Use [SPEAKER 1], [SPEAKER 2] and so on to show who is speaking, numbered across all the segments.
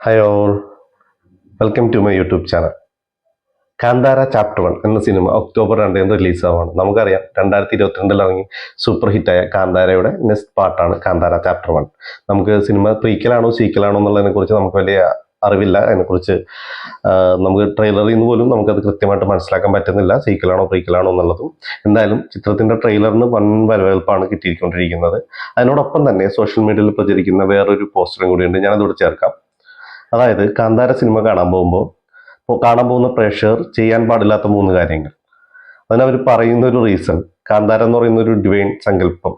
[SPEAKER 1] Hi all welcome to my YouTube channel Kantara chapter one എന്ന cinema October രണ്ടിന് release ആവുകയാണ് നമുക്കറിയാം രണ്ടായിരത്തി ഇരുപത്തിരണ്ടിൽ ഇറങ്ങി സൂപ്പർ ഹിറ്റായ കാന്താരയുടെ നെക്സ്റ്റ് പാർട്ടാണ് കാന്താര ചാപ്റ്റർ വൺ നമുക്ക് സിനിമ പ്രീക്കലാണോ സീക്കലാണോ എന്നുള്ളതിനെ കുറിച്ച് നമുക്ക് വലിയ അറിവില്ല. അതിനെക്കുറിച്ച് നമുക്ക് ട്രെയിലറിൽ നിന്ന് പോലും നമുക്കത് കൃത്യമായിട്ട് മനസ്സിലാക്കാൻ പറ്റുന്നില്ല. സീക്കലാണോ പ്രീക്കലാണോ എന്നുള്ളതും. എന്തായാലും ചിത്രത്തിന്റെ ട്രെയിലറിന് വൻ വരവേൽപ്പാണ് കിട്ടിയിരിക്കൊണ്ടിരിക്കുന്നത് അതിനോടൊപ്പം തന്നെ സോഷ്യൽ മീഡിയയിൽ പ്രചരിക്കുന്ന വേറൊരു പോസ്റ്ററും കൂടിയുണ്ട്. ഞാനതോട് ചേർക്കാം. അതായത് കാന്താര സിനിമ കാണാൻ പോകുമ്പോൾ കാണാൻ പോകുന്ന പ്രേക്ഷകർ ചെയ്യാൻ പാടില്ലാത്ത മൂന്ന് കാര്യങ്ങൾ. അതിനവർ പറയുന്ന ഒരു റീസൺ കാന്താര എന്ന് പറയുന്ന ഒരു ഡിവൈൻ സങ്കല്പം.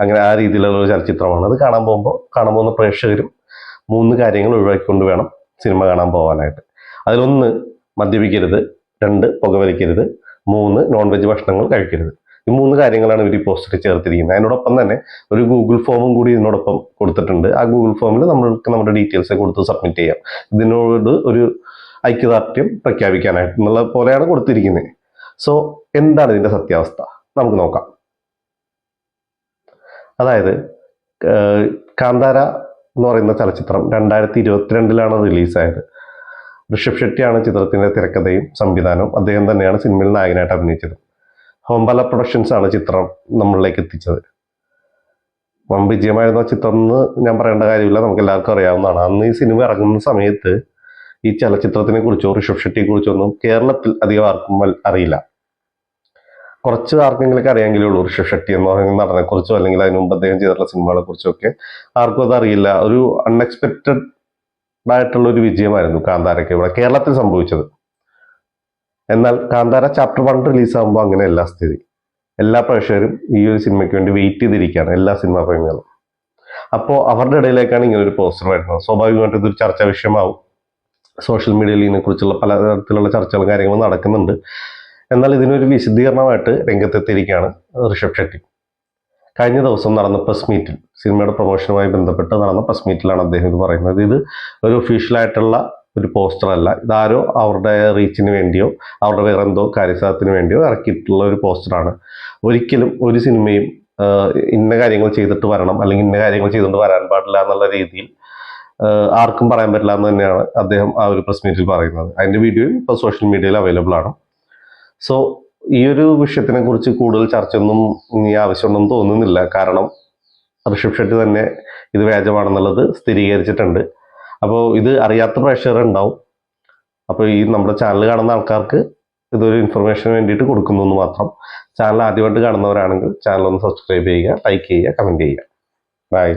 [SPEAKER 1] അങ്ങനെ ആ രീതിയിലുള്ള ഒരു ചലച്ചിത്രമാണ്. അത് കാണാൻ പോകുമ്പോൾ കാണാൻ പോകുന്ന പ്രേക്ഷകരും മൂന്ന് കാര്യങ്ങൾ ഒഴിവാക്കിക്കൊണ്ട് വേണം സിനിമ കാണാൻ പോകാനായിട്ട്. അതിലൊന്ന് മദ്യപിക്കരുത് രണ്ട് പുകവലിക്കരുത് മൂന്ന് നോൺ വെജ് ഭക്ഷണങ്ങൾ കഴിക്കരുത്. ഈ മൂന്ന് കാര്യങ്ങളാണ് ഇവർ ഈ പോസ്റ്ററിൽ ചേർത്തിരിക്കുന്നത്. അതിനോടൊപ്പം തന്നെ ഒരു ഗൂഗിൾ ഫോമും കൂടി ഇതിനോടൊപ്പം കൊടുത്തിട്ടുണ്ട്. ആ ഗൂഗിൾ ഫോമിൽ നമ്മൾക്ക് നമ്മുടെ ഡീറ്റെയിൽസ് കൊടുത്ത് സബ്മിറ്റ് ചെയ്യാം. ഇതിനോട് ഒരു ഐക്യദാർഢ്യം പ്രഖ്യാപിക്കാനായിട്ട് എന്നുള്ള പോലെയാണ് കൊടുത്തിരിക്കുന്നത്. സോ എന്താണ് ഇതിന്റെ സത്യാവസ്ഥ? നമുക്ക് നോക്കാം. അതായത് കാന്താര എന്ന് പറയുന്ന ചലച്ചിത്രം രണ്ടായിരത്തി ഇരുപത്തിരണ്ടിലാണ് റിലീസായത്. ഋഷഭ് ഷെട്ടിയാണ് ചിത്രത്തിന്റെ തിരക്കഥയും സംവിധാനവും. അദ്ദേഹം തന്നെയാണ് സിനിമയിൽ നായകനായിട്ട് അഭിനയിച്ചത്. ഹോംബല പ്രൊഡക്ഷൻസ് ആണ് ചിത്രം നമ്മളിലേക്ക് എത്തിച്ചത്. വൻ വിജയമായിരുന്ന ചിത്രം എന്ന് ഞാൻ പറയേണ്ട കാര്യമില്ല നമുക്ക് എല്ലാവർക്കും അറിയാവുന്നതാണ്. അന്ന് ഈ സിനിമ ഇറങ്ങുന്ന സമയത്ത് ഈ ചലച്ചിത്രത്തിനെ കുറിച്ചോ ഋഷഭ് ഷെട്ടിയെ കുറിച്ചോ ഒന്നും കേരളത്തിൽ അധികം ആർക്കും അറിയില്ല. കുറച്ച് ആർക്കെങ്കിലും അറിയാമെങ്കിലേ ഉള്ളൂ ഋഷഭ് ഷെട്ടി എന്ന് പറയുന്ന നടനെ കുറിച്ചോ അല്ലെങ്കിൽ അതിന് മുമ്പ് അദ്ദേഹം ചെയ്തിട്ടുള്ള സിനിമകളെ കുറിച്ചോ ഒക്കെ ആർക്കും അത് അറിയില്ല. ഒരു അൺഎക്സ്പെക്റ്റഡ് ആയിട്ടുള്ള ഒരു വിജയമായിരുന്നു കാന്താരൊക്കെ ഇവിടെ കേരളത്തിൽ സംഭവിച്ചത്. എന്നാൽ കാന്താര ചാപ്റ്റർ വൺ റിലീസ് ആകുമ്പോൾ അങ്ങനെയല്ല സ്ഥിതി. എല്ലാ പ്രേക്ഷകരും ഈ ഒരു സിനിമയ്ക്ക് വേണ്ടി വെയിറ്റ് ചെയ്തിരിക്കുകയാണ് എല്ലാ സിനിമാ പ്രേമികളും. അപ്പോൾ അവരുടെ ഇടയിലേക്കാണ് ഇങ്ങനെ ഒരു പോസ്റ്റർ വരുന്നത്. സ്വാഭാവികമായിട്ടും ഇതൊരു ചർച്ചാ വിഷയമാവും. സോഷ്യൽ മീഡിയയിൽ ഇതിനെക്കുറിച്ചുള്ള പലതരത്തിലുള്ള ചർച്ചകളും കാര്യങ്ങളും നടക്കുന്നുണ്ട്. എന്നാൽ ഇതിനൊരു വിശദീകരണമായിട്ട് രംഗത്തെത്തിയിരിക്കുകയാണ് ഋഷഭ് ഷെട്ടി. കഴിഞ്ഞ ദിവസം നടന്ന പ്രസ് മീറ്റിൽ സിനിമയുടെ പ്രൊമോഷനുമായി ബന്ധപ്പെട്ട് നടന്ന പ്രസ് മീറ്റിലാണ് അദ്ദേഹം ഇത് പറയുന്നത്. ഇത് ഒരു ഒഫീഷ്യലായിട്ടുള്ള ഒരു പോസ്റ്റർ അല്ല ഇതാരോ അവരുടെ റീച്ചിന് വേണ്ടിയോ അവരുടെ വേറെ എന്തോ കാര്യസാധത്തിന് വേണ്ടിയോ ഇറക്കിയിട്ടുള്ള ഒരു പോസ്റ്ററാണ്. ഒരിക്കലും ഒരു സിനിമയും ഇന്ന കാര്യങ്ങൾ ചെയ്തിട്ട് വരണം അല്ലെങ്കിൽ ഇന്ന കാര്യങ്ങൾ ചെയ്തുകൊണ്ട് വരാൻ പാടില്ല എന്നുള്ള രീതിയിൽ ആർക്കും പറയാൻ പറ്റില്ല എന്ന് തന്നെയാണ് അദ്ദേഹം ആ ഒരു പ്രസ് മീറ്റിൽ പറയുന്നത്. അതിന്റെ വീഡിയോയും ഇപ്പോൾ സോഷ്യൽ മീഡിയയിൽ അവൈലബിൾ ആണ്. സോ ഈ ഒരു വിഷയത്തിനെ കുറിച്ച് കൂടുതൽ ചർച്ചയൊന്നും ഇനി ആവശ്യമുണ്ടെന്ന് തോന്നുന്നില്ല. കാരണം ഋഷഭ് ഷെട്ടി തന്നെ ഇത് വ്യാജമാണെന്നുള്ളത് സ്ഥിരീകരിച്ചിട്ടുണ്ട്. അപ്പോൾ ഇത് അറിയാത്ത പ്രേക്ഷകർ ഉണ്ടാവും. അപ്പോൾ ഈ നമ്മുടെ ചാനൽ കാണുന്ന ആൾക്കാർക്ക് ഇതൊരു ഇൻഫർമേഷന് വേണ്ടിയിട്ട് കൊടുക്കുന്നു എന്ന് മാത്രം. ചാനൽ ആദ്യമായിട്ട് കാണുന്നവരാണെങ്കിൽ ചാനൽ ഒന്ന് സബ്സ്ക്രൈബ് ചെയ്യുക ലൈക്ക് ചെയ്യുക കമന്റ് ചെയ്യുക. ബൈ